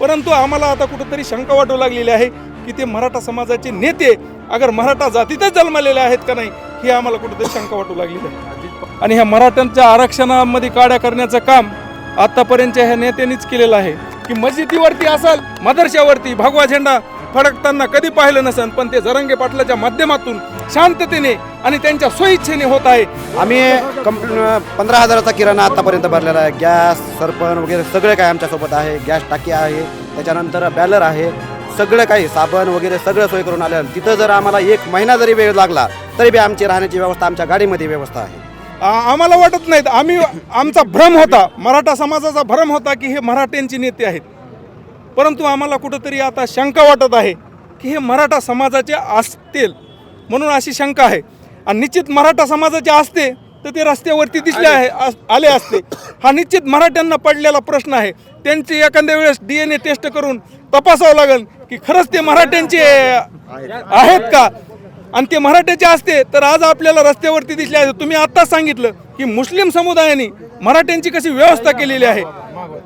परंतु आम्हाला आता कुठंतरी शंका वाटू लागलेली आहे की ते मराठा समाजाचे नेते अगर मराठा जातीतच जन्मलेले आहेत का नाही ही आम्हाला कुठंतरी शंका वाटू लागलेली आहे. आणि ह्या मराठ्यांच्या आरक्षणामध्ये काड्या करण्याचं काम आतापर्यंतच्या ह्या नेत्यांनीच केलेलं आहे. की मस्जिदीवरती असाल मदरशावरती भगवा झेंडा फडकताना कधी पाहिलं नसेल पण ते जरंगे पाटलाच्या माध्यमातून शांततेने आणि त्यांच्या स्वइच्छेने होत आहे. आम्ही पंधरा हजाराचा किराणा आतापर्यंत भरलेला आहे. गॅस सरपण वगैरे सगळे काय आमच्यासोबत आहे. गॅस टाकी आहे त्याच्यानंतर बॅलर आहे. सगळं काही साबण वगैरे सगळं सोय करून आलं तिथं जर आम्हाला एक महिना जरी वेळ लागला तरी बी आमची राहण्याची व्यवस्था आमच्या गाडीमध्ये व्यवस्था आहे. आम्हाला वाटत नाहीत. आम्ही आमचा भ्रम होता. मराठा समाजाचा भ्रम होता की हे मराठ्यांचे नेते आहेत. परंतु आम्हाला कुठंतरी आता शंका वाटत आहे की हे मराठा समाजाचे असतील म्हणून अशी शंका आहे. आणि निश्चित मराठा समाजाचे असते तर ते रस्त्यावरती दिसले आहे अस- आले असते. हा निश्चित मराठ्यांना पडलेला प्रश्न आहे. त्यांची एखाद्या वेळेस डी एन ए टेस्ट करून तपासावं लागेल की खरंच ते मराठ्यांचे आहेत का? आणि ते मराठ्याचे असते तर आज आपल्याला रस्त्यावरती दिसले आहे. तुम्ही आत्ताच सांगितलं की मुस्लिम समुदायाने मराठ्यांची कशी व्यवस्था केलेली आहे.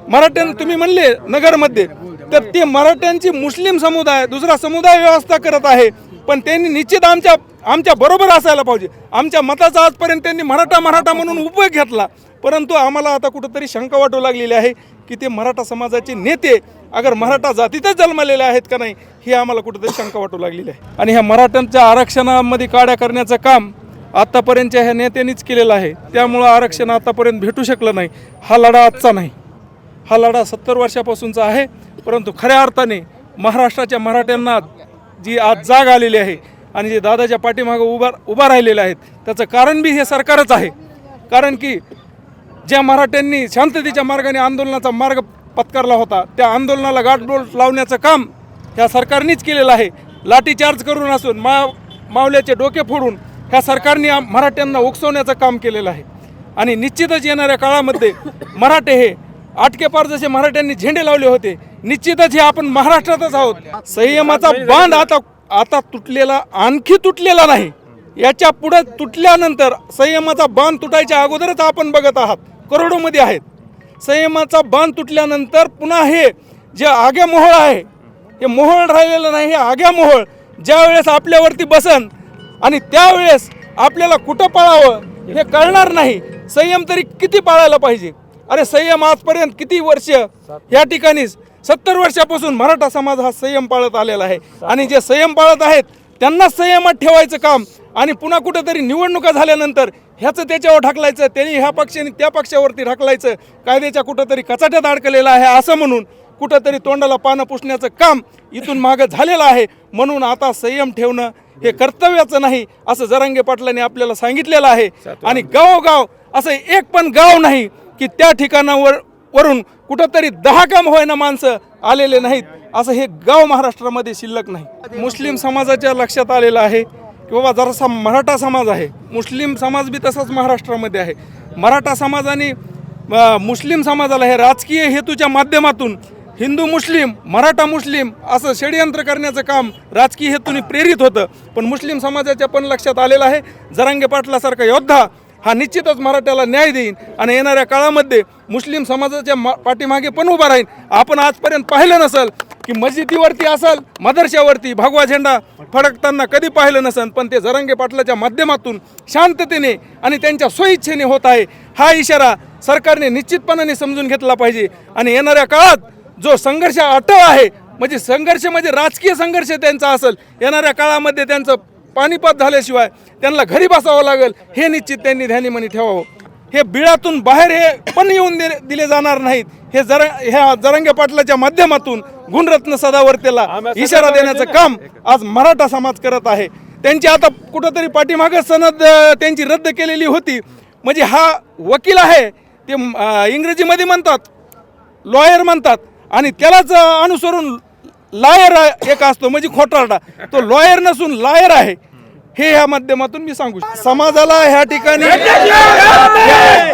मराठ्यां तुम्ही म्हणले नगरमध्ये तर ते मराठ्यांची मुस्लिम समुदाय दुसरा समुदाय व्यवस्था करत आहे. पण त्यांनी निश्चित आमच्या आमच्या बरोबर असायला पाहिजे. आमच्या मताचा आजपर्यंत त्यांनी मराठा मराठा म्हणून उपयोग घेतला. परंतु आम्हाला आता कुठंतरी शंका वाटू लागलेली आहे की ते मराठा समाजाचे नेते अगर मराठा जातीतच जन्मलेले आहेत का नाही ही आम्हाला कुठंतरी शंका वाटू लागलेली आहे. आणि ह्या मराठ्यांच्या आरक्षणामध्ये काड्या करण्याचं काम आत्तापर्यंतच्या ह्या नेत्यांनीच केलेलं आहे. त्यामुळं आरक्षण आतापर्यंत भेटू शकलं नाही. हा लढा आजचा नाही. हा लढा सत्तर वर्षापासूनचा आहे. परंतु खऱ्या अर्थाने महाराष्ट्राच्या मराठ्यांना जी आज जाग आलेली आहे आणि जे दादाच्या पाठीमागं उभा उभा राहिलेले आहेत त्याचं कारण बी हे सरकारच आहे. कारण की ज्या मराठ्यांनी शांततेच्या मार्गाने आंदोलनाचा मार्ग पत्करला होता त्या आंदोलनाला गाठबोट लावण्याचं काम ह्या सरकारनेच केलेलं आहे. लाठीचार्ज करून असून मा मावल्याचे डोके फोडून ह्या सरकारने मराठ्यांना उकसवण्याचं काम केलेलं आहे. आणि निश्चितच येणाऱ्या काळामध्ये मराठे हे आटकेपार जसे मराठ्यांनी झेंडे लावले होते निश्चितच हे आपण महाराष्ट्रातच आहोत. संयमाचा बांध आता आता तुटलेला आणखी तुटलेला नाही. याच्यापुढे तुटल्यानंतर संयमाचा बांध तुटायच्या अगोदरच आपण बघत आहात. करोडोमध्ये आहेत. संयमाचा बांध तुटल्यानंतर पुन्हा हे जे आग्या मोहळ आहे हे मोहळ राहिलेलं नाही हे आग्या मोहळ ज्या वेळेस आपल्यावरती बसन आणि त्यावेळेस आपल्याला कुठं पाळावं हे कळणार नाही. संयम तरी किती पाळायला पाहिजे? अरे संयम आजपर्यंत किती वर्ष या ठिकाणीच सत्तर वर्षापासून मराठा समाज हा संयम पाळत आलेला आहे. आणि जे संयम पाळत आहेत त्यांना संयमात ठेवायचं काम आणि पुन्हा कुठंतरी निवडणुका झाल्यानंतर ह्याचं त्याच्यावर ढकलायचं त्यांनी ह्या पक्षाने त्या पक्षावरती ढकलायचं कायद्याच्या कुठंतरी कचाट्यात अडकलेलं आहे असं म्हणून कुठंतरी तोंडाला पानं पुसण्याचं काम इथून मागं झालेलं आहे. म्हणून आता संयम ठेवणं हे कर्तव्याचं नाही असं जरांगे पाटलांनी आपल्याला सांगितलेलं आहे. आणि गावोगाव असं एक पण गाव नाही की त्या ठिकाणावर वरून कुठंतरी दहा काम होईना माणसं आलेले नाहीत. असं हे गाव महाराष्ट्रामध्ये शिल्लक नाही. मुस्लिम समाजाच्या लक्षात आलेलं आहे की बाबा जरासा मराठा समाज आहे. मुस्लिम समाज बी तसाच महाराष्ट्रामध्ये आहे. मराठा समाजाने मुस्लिम समाजाला हे राजकीय हेतूच्या माध्यमातून हिंदू मुस्लिम मराठा मुस्लिम असं षडयंत्र करण्याचं काम राजकीय हेतूने प्रेरित होतं. पण मुस्लिम समाजाच्या पण लक्षात आलेलं आहे. जरांगे पाटलासारखा योद्धा हा निश्चितच मराठ्याला न्याय देईन आणि येणाऱ्या काळामध्ये मुस्लिम समाजाच्या मा- पाठीमागे पण उभा राहीन. आपण आजपर्यंत पाहिलं नसेल की मस्जिदीवरती असाल मदरशावरती भगवा झेंडा फडकताना कधी पाहिलं नसेल पण ते जरंगे पाटलाच्या माध्यमातून शांततेने आणि त्यांच्या स्वइच्छेने होत आहे. हा इशारा सरकारने निश्चितपणाने समजून घेतला पाहिजे. आणि येणाऱ्या काळात जो संघर्ष अटळ आहे म्हणजे संघर्ष म्हणजे राजकीय संघर्ष त्यांचा असेल येणाऱ्या काळामध्ये त्यांचं पानिपत झाल्याशिवाय त्यांना घरी बसावं लागेल. हे निश्चित त्यांनी ध्यानीमनी ठेवावं. हे बिळातून बाहेर हे पण येऊन दि दिले जाणार नाहीत. हे जर ह्या जरंगे पाटलाच्या माध्यमातून गुणरत्न सदावर्तेला इशारा देण्याचं काम आज मराठा समाज करत आहे. त्यांची आता कुठंतरी पाठीमागं सनद त्यांची रद्द केलेली होती. म्हणजे हा वकील आहे ते इंग्रजीमध्ये म्हणतात लॉयर म्हणतात. आणि त्यालाच अनुसरून लायर एक असतो म्हणजे खोटारडा. तो लॉयर नसून लायर आहे. हे ह्या माध्यमातून मी सांगू शकतो. समाजाला ह्या ठिकाणी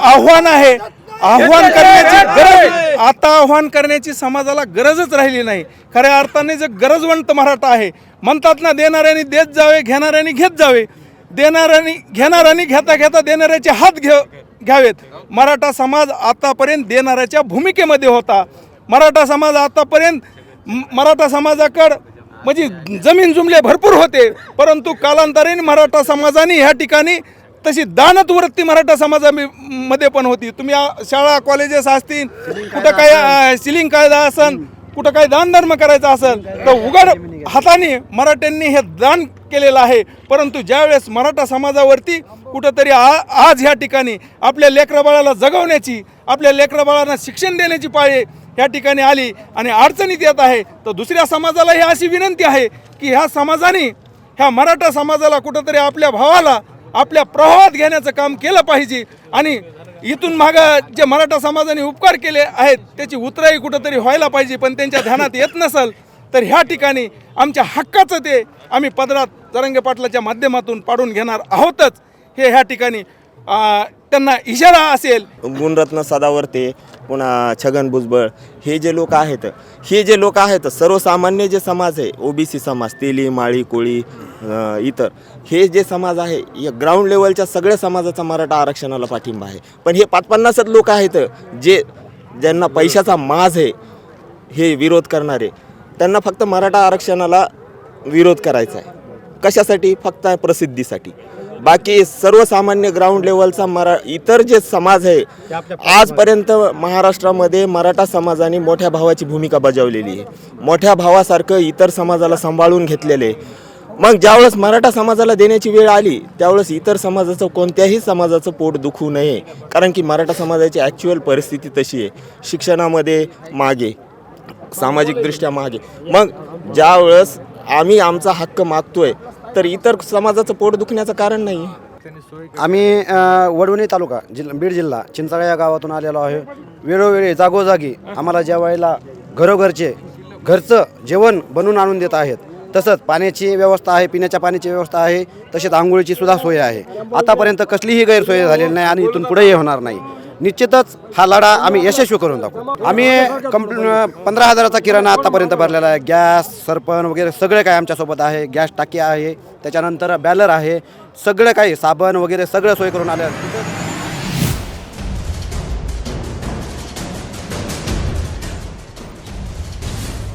आव्हान आहे. आव्हान करण्याची गरज आता आव्हान करण्याची समाजाला गरजच राहिली नाही. खऱ्या अर्थाने जे गरजवंत मराठा आहे म्हणतात ना देणाऱ्याने देत जावे घेणाऱ्याने घेत जावे. देणाऱ्याने घेणाऱ्याने घेता घेता देणाऱ्याचे हात घे घ्यावेत. मराठा समाज आतापर्यंत देणाऱ्याच्या भूमिकेमध्ये होता. मराठा समाज आतापर्यंत मराठा समाजाकडं म्हणजे जमीन जुमले भरपूर होते परंतु कालांतराने मराठा समाजाने ह्या ठिकाणी तशी दानत वृत्ती मराठा समाजामध्ये पण होती. तुम्ही शाळा कॉलेजेस असतील कुठं काय सिलिंग कायदा असन कुठं काही दानधर्म करायचा असेल तर उघड हाताने मराठ्यांनी हे दान केलेलं आहे. परंतु ज्यावेळेस मराठा समाजावरती कुठंतरी आ आज ह्या ठिकाणी आपल्या लेकराबाळाला जगवण्याची आपल्या लेकराबाळांना शिक्षण देण्याची पाळी ह्या ठिकाणी आली आणि अडचणीत येत आहे तर दुसऱ्या समाजाला ही अशी विनंती आहे की ह्या समाजाने ह्या मराठा समाजाला कुठंतरी आपल्या भावाला आपल्या प्रभावात घेण्याचं काम केलं पाहिजे. आणि इथून माग जे मराठा समाजाने उपकार केले आहेत त्याची उतराई कुठंतरी व्हायला पाहिजे पण त्यांच्या ध्यानात येत नसल तर ह्या ठिकाणी आमच्या हक्काचं ते आम्ही पदरात तरंगे पाटलाच्या माध्यमातून पाडून घेणार आहोतच. हे ह्या ठिकाणी त्यांना इशारा असेल. गुणरत्न सदावर्ते पुन्हा छगन भुजबळ हे जे लोक आहेत हे जे लोक आहेत सर्वसामान्य जे समाज आहे ओबीसी समाज तेली माळी कोळी इतर हे जे समाज आहे या ग्राउंड लेवलच्या सगळ्या समाजाचा मराठा आरक्षणाला पाठिंबा आहे. पण हे पाच पन्नासच लोक आहेत जे ज्यांना पैशाचा माज आहे हे विरोध करणारे त्यांना फक्त मराठा आरक्षणाला विरोध करायचा आहे. कशासाठी? फक्त प्रसिद्धीसाठी. बाकी सर्वसामान्य ग्राउंड लेवलचा मरा इतर जे समाज आहे आजपर्यंत महाराष्ट्रामध्ये मराठा समाजाने मोठ्या भावाची भूमिका बजावलेली आहे. मोठ्या भावासारखं इतर समाजाला सांभाळून घेतलेले. आहे. मग ज्यावेळेस मराठा समाजाला देण्याची वेळ आली त्यावेळेस इतर समाजाचं कोणत्याही समाजाचं पोट दुखू नये. कारण की मराठा समाजाची ॲक्च्युअल परिस्थिती तशी आहे. शिक्षणामध्ये मागे सामाजिकदृष्ट्या मागे. मग ज्यावेळेस आम्ही आमचा हक्क मागतोय तर इतर समाजाचं पोट दुखण्याचं कारण नाही. आम्ही वडवणी तालुका जिल्हा बीड जिल्हा चिंचाळा या गावातून आलेलो आहे. वेळोवेळी जागोजागी आम्हाला ज्या वेळेला घरोघरचे घरचं जेवण बनवून आणून देत आहेत. तसंच पाण्याची व्यवस्था आहे पिण्याच्या पाण्याची व्यवस्था आहे तसेच आंघोळीची सुद्धा सोय आहे. आतापर्यंत कसलीही गैरसोय झालेली नाही आणि इथून पुढेही होणार नाही. निश्चितच हा लढा आम्ही यशस्वी करून दाखवू. आम्ही कंप् पंधरा हजाराचा किराणा आतापर्यंत भरलेला आहे. गॅस सरपण वगैरे सगळे काय आमच्यासोबत आहे. गॅस टाकी आहे. त्याच्यानंतर बॅलर आहे. सगळं काही साबण वगैरे सगळं सोय करून आलं.